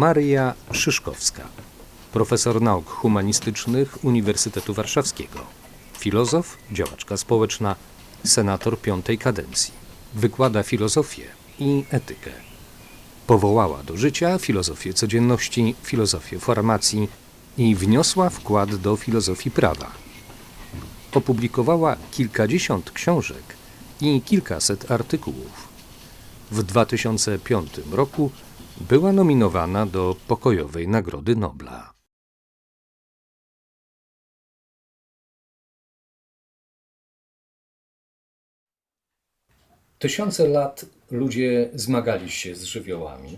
Maria Szyszkowska, profesor nauk humanistycznych Uniwersytetu Warszawskiego, filozof, działaczka społeczna, senator piątej kadencji. Wykłada filozofię i etykę. Powołała do życia filozofię codzienności, filozofię formacji i wniosła wkład do filozofii prawa. Opublikowała kilkadziesiąt książek i kilkaset artykułów. W 2005 roku była nominowana do Pokojowej Nagrody Nobla. Tysiące lat ludzie zmagali się z żywiołami,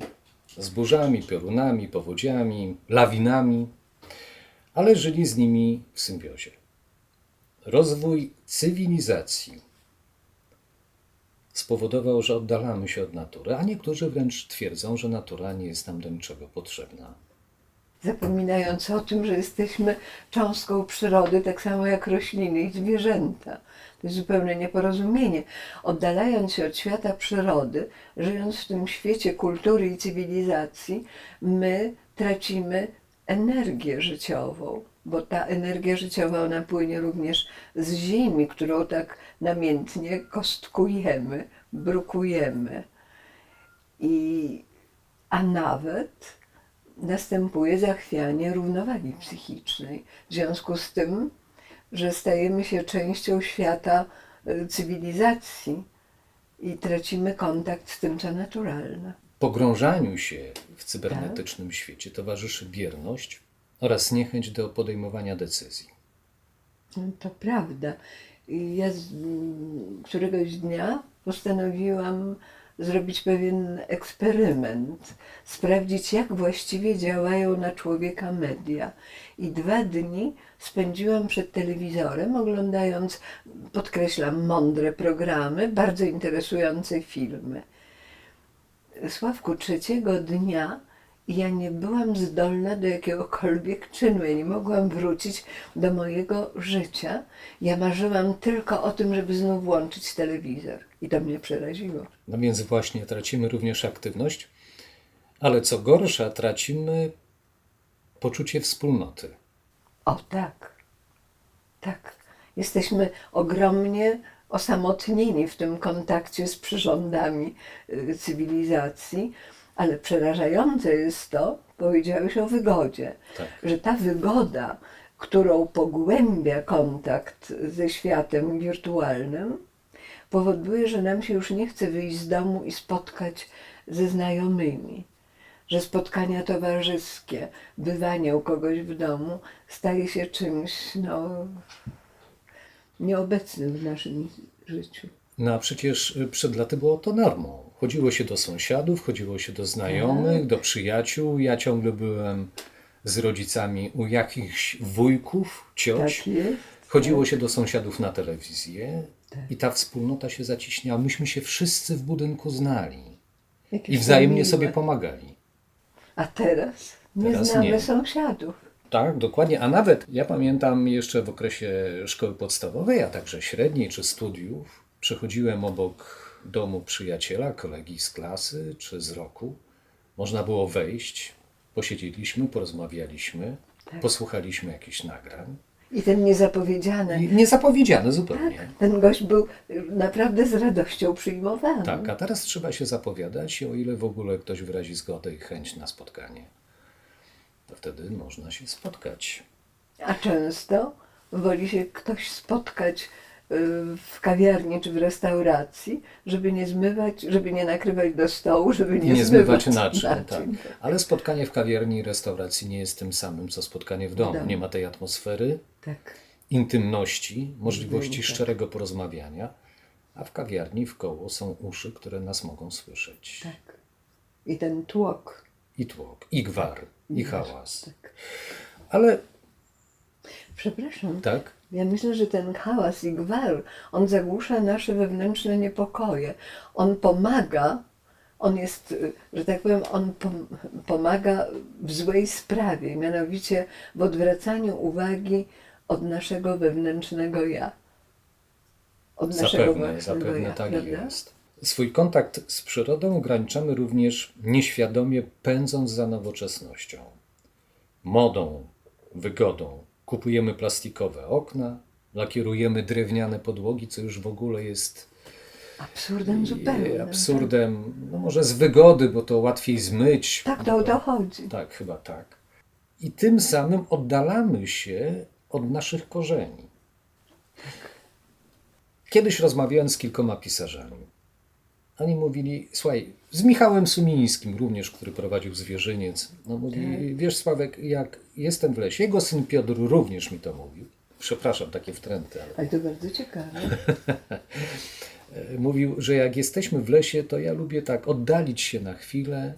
z burzami, piorunami, powodziami, lawinami, ale żyli z nimi w symbiozie. Rozwój cywilizacji spowodował, że oddalamy się od natury, a niektórzy wręcz twierdzą, że natura nie jest nam do niczego potrzebna. zapominając o tym, że jesteśmy cząstką przyrody, tak samo jak rośliny i zwierzęta. To jest zupełne nieporozumienie. Oddalając się od świata przyrody, żyjąc w tym świecie kultury i cywilizacji, my tracimy energię życiową, bo ta energia życiowa, ona płynie również z ziemi, którą tak namiętnie kostkujemy, brukujemy. I, a nawet następuje zachwianie równowagi psychicznej. W związku z tym, że stajemy się częścią świata y, cywilizacji i tracimy kontakt z tym, co naturalne. Pogrążaniu się w cybernetycznym świecie towarzyszy bierność oraz niechęć do podejmowania decyzji. To prawda. Ja z, któregoś dnia postanowiłam zrobić pewien eksperyment, sprawdzić, jak właściwie działają na człowieka media. I dwa dni spędziłam przed telewizorem, oglądając, podkreślam, mądre programy, bardzo interesujące filmy. Sławku, trzeciego dnia ja nie byłam zdolna do jakiegokolwiek czynu. Ja nie mogłam wrócić do mojego życia. Ja marzyłam tylko o tym, żeby znów włączyć telewizor. I to mnie przeraziło. No więc właśnie tracimy również aktywność, ale co gorsza, tracimy poczucie wspólnoty. O tak, tak. Jesteśmy ogromnie osamotnieni w tym kontakcie z przyrządami y, cywilizacji, ale przerażające jest to, powiedziałeś o wygodzie, Tak. że ta wygoda, którą pogłębia kontakt ze światem wirtualnym, powoduje, że nam się już nie chce wyjść z domu i spotkać ze znajomymi. Że spotkania towarzyskie, bywanie u kogoś w domu staje się czymś no, nieobecnym w naszym życiu. No a przecież y, przed laty było to normą. Chodziło się do sąsiadów, chodziło się do znajomych, do przyjaciół. Ja ciągle byłem z rodzicami u jakichś wujków, cioć. Tak jest. Chodziło się do sąsiadów na telewizję i ta wspólnota się zaciśniała. Myśmy się wszyscy w budynku znali Jakieś i wzajemnie sobie pomagali. A teraz nie Teraz znamy nie. sąsiadów. Tak, dokładnie. A nawet ja pamiętam jeszcze w okresie szkoły podstawowej, a także średniej czy studiów, przechodziłem obok domu przyjaciela, kolegi z klasy czy z roku. Można było wejść, posiedzieliśmy, porozmawialiśmy, Tak. posłuchaliśmy jakichś nagrań. I ten niezapowiedziany, I niezapowiedziane zupełnie. ten gość był naprawdę z radością przyjmowany. Tak, a teraz trzeba się zapowiadać, o ile w ogóle ktoś wyrazi zgodę i chęć na spotkanie. To wtedy można się spotkać. A często woli się ktoś spotkać y, w kawiarni czy w restauracji, żeby nie zmywać, żeby nie nakrywać do stołu, żeby nie, Nie, nie zmywać zmywać naczyń, tak. Ale spotkanie w kawiarni i restauracji nie jest tym samym, co spotkanie w domu. domu. Nie ma tej atmosfery, tak. intymności, możliwości tak. szczerego porozmawiania, a w kawiarni w koło są uszy, które nas mogą słyszeć. tak. I ten tłok. I tłok, i gwar, i hałas. Tak. Ale Przepraszam. tak, Ja myślę, że ten hałas i gwar, on zagłusza nasze wewnętrzne niepokoje. On pomaga, on jest, że tak powiem, on pom- pomaga w złej sprawie, mianowicie w odwracaniu uwagi od naszego wewnętrznego ja. Od naszego zapewne, własnego zapewne ja, tak prawda? jest. Swój kontakt z przyrodą ograniczamy również nieświadomie pędząc za nowoczesnością. Modą, wygodą. Kupujemy plastikowe okna, lakierujemy drewniane podłogi, co już w ogóle jest Absurdem e, absurdem. No może z wygody, bo to łatwiej zmyć. Tak, to o to chodzi. Tak, chyba tak. I tym samym oddalamy się od naszych korzeni. Kiedyś rozmawiałem z kilkoma pisarzami. Oni mówili, słuchaj, z Michałem Sumińskim również, który prowadził Zwierzyniec. No mówi, wiesz Sławek, jak jestem w lesie, jego syn Piotr również mi to mówił. Przepraszam, takie wtręty, ale Ale to bardzo ciekawe. mówił, że jak jesteśmy w lesie, to ja lubię tak oddalić się na chwilę,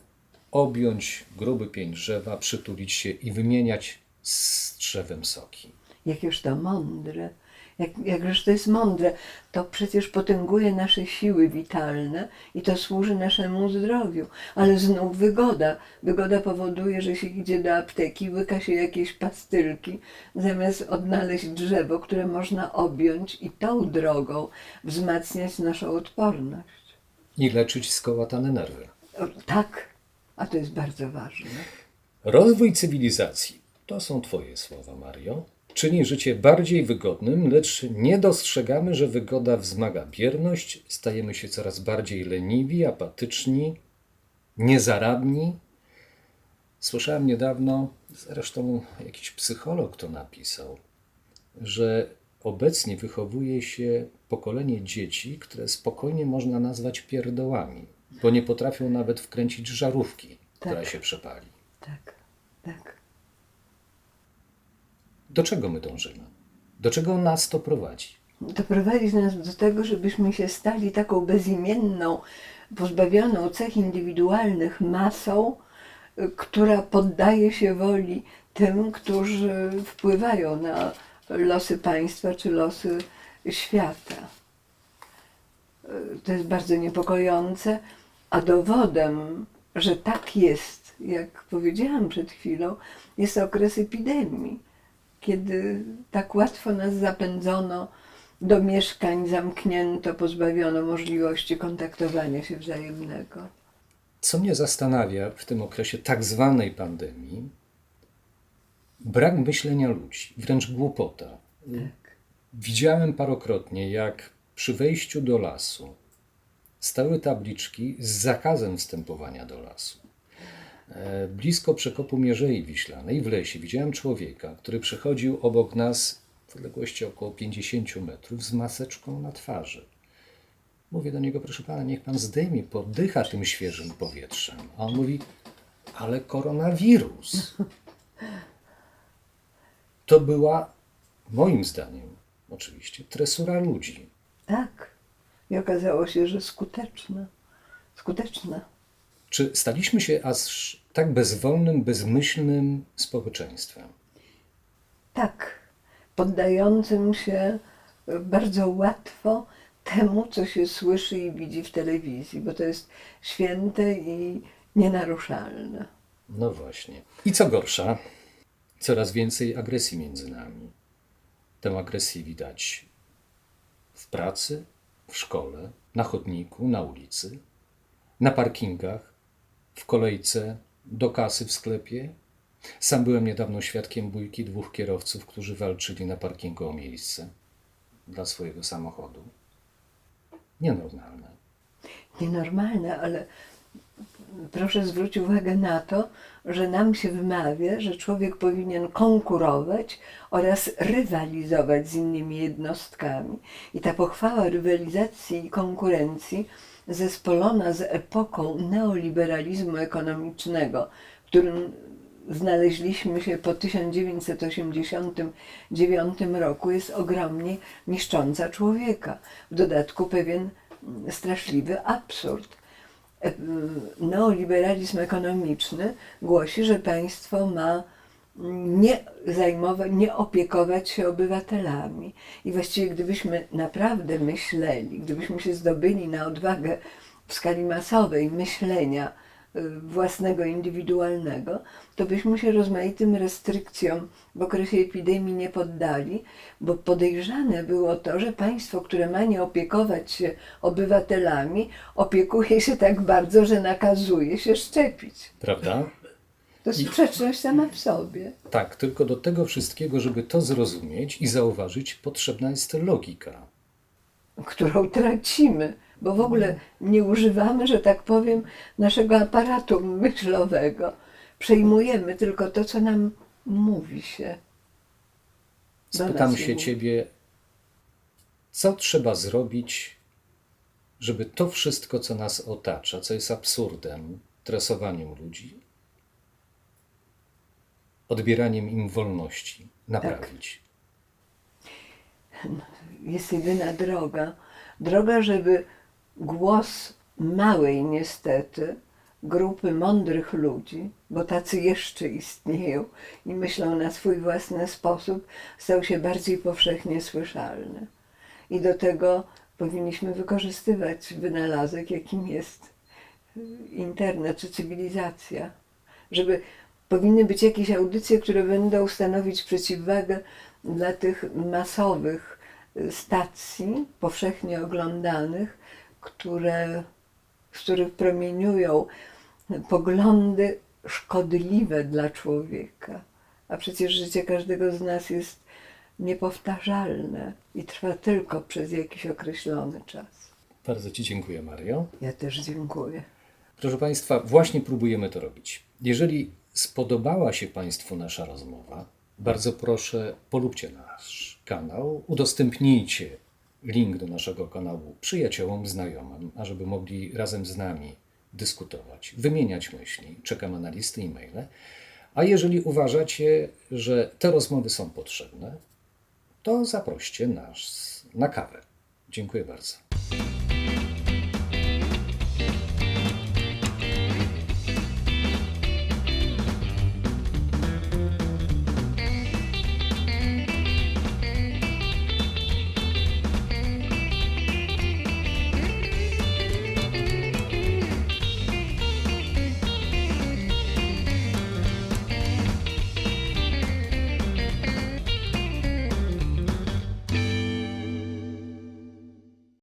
objąć gruby pień drzewa, przytulić się i wymieniać z drzewem soki. Jakież to mądre. Jak, jakżeż to jest mądre. To przecież potęguje nasze siły witalne i to służy naszemu zdrowiu. Ale znów wygoda. Wygoda powoduje, że się idzie do apteki, łyka się jakieś pastylki, zamiast odnaleźć drzewo, które można objąć i tą drogą wzmacniać naszą odporność. I leczyć skołatane nerwy. O, tak, a to jest bardzo ważne. Rozwój cywilizacji, to są Twoje słowa, Mario, czyni życie bardziej wygodnym, lecz nie dostrzegamy, że wygoda wzmaga bierność, stajemy się coraz bardziej leniwi, apatyczni, niezaradni. Słyszałem niedawno, zresztą jakiś psycholog to napisał, że obecnie wychowuje się pokolenie dzieci, które spokojnie można nazwać pierdołami, bo nie potrafią nawet wkręcić żarówki, która Tak. się przepali. Tak, tak. Do czego my dążymy? Do czego nas to prowadzi? doprowadzić nas do tego, żebyśmy się stali taką bezimienną, pozbawioną cech indywidualnych masą, która poddaje się woli tym, którzy wpływają na losy państwa czy losy świata. To jest bardzo niepokojące, a dowodem, że tak jest, jak powiedziałam przed chwilą, jest okres epidemii kiedy tak łatwo nas zapędzono do mieszkań, zamknięto, pozbawiono możliwości kontaktowania się wzajemnego. Co mnie zastanawia w tym okresie tak zwanej pandemii, brak myślenia ludzi, wręcz głupota. Tak. Widziałem parokrotnie, jak przy wejściu do lasu stały tabliczki z zakazem wstępowania do lasu. E, Blisko przekopu Mierzei Wiślanej w lesie widziałem człowieka, który przechodził obok nas w odległości około 50 metrów z maseczką na twarzy. Mówię do niego, proszę pana, niech pan zdejmie, podycha tym świeżym powietrzem. A on mówi, ale koronawirus. To była, moim zdaniem, oczywiście, tresura ludzi. Tak. I okazało się, że skuteczna. Skuteczna. Czy staliśmy się aż tak bezwolnym, bezmyślnym społeczeństwem? Tak. Poddającym się bardzo łatwo temu, co się słyszy i widzi w telewizji, bo to jest święte i nienaruszalne. No właśnie. I co gorsza, coraz więcej agresji między nami. Tę agresję widać w pracy, w szkole, na chodniku, na ulicy, na parkingach, w kolejce do kasy w sklepie. Sam byłem niedawno świadkiem bójki dwóch kierowców, którzy walczyli na parkingu o miejsce dla swojego samochodu. Nienormalne. nienormalne, ale proszę zwrócić uwagę na to, że nam się wymawia, że człowiek powinien konkurować oraz rywalizować z innymi jednostkami. I ta pochwała rywalizacji i konkurencji zespolona z epoką neoliberalizmu ekonomicznego, w którym znaleźliśmy się po 1989 roku, jest ogromnie niszcząca człowieka. W dodatku pewien straszliwy absurd. E, Neoliberalizm ekonomiczny głosi, że państwo ma nie zajmować, nie opiekować się obywatelami. I właściwie gdybyśmy naprawdę myśleli, gdybyśmy się zdobyli na odwagę w skali masowej myślenia y, własnego, indywidualnego, to byśmy się rozmaitym restrykcjom w okresie epidemii nie poddali, bo podejrzane było to, że państwo, które ma nie opiekować się obywatelami, opiekuje się tak bardzo, że nakazuje się szczepić. Prawda? To sprzeczność sama w sobie. Tak, tylko do tego wszystkiego, żeby to zrozumieć i zauważyć, potrzebna jest logika. którą tracimy, bo w ogóle nie używamy, że tak powiem, naszego aparatu myślowego. Przejmujemy tylko to, co nam mówi się. Do Spytam się mówi. ciebie, co trzeba zrobić, żeby to wszystko, co nas otacza, co jest absurdem, tresowaniem ludzi, odbieraniem im wolności, naprawić. Jest jedyna droga. Droga, żeby głos małej niestety grupy mądrych ludzi, bo tacy jeszcze istnieją i myślą na swój własny sposób, stał się bardziej powszechnie słyszalny. I do tego powinniśmy wykorzystywać wynalazek, jakim jest internet czy cywilizacja. Żeby powinny być jakieś audycje, które będą stanowić przeciwwagę dla tych masowych y, stacji, powszechnie oglądanych, które, z których promieniują poglądy szkodliwe dla człowieka. A przecież życie każdego z nas jest niepowtarzalne i trwa tylko przez jakiś określony czas. Bardzo Ci dziękuję, Mario. Ja też dziękuję. Proszę Państwa, właśnie próbujemy to robić. Jeżeli spodobała się Państwu nasza rozmowa, bardzo proszę, polubcie nasz kanał, udostępnijcie link do naszego kanału przyjaciołom, znajomym, ażeby mogli razem z nami dyskutować, wymieniać myśli. Czekamy na listy i maile. A jeżeli uważacie, że te rozmowy są potrzebne, to zaproście nas na kawę. Dziękuję bardzo.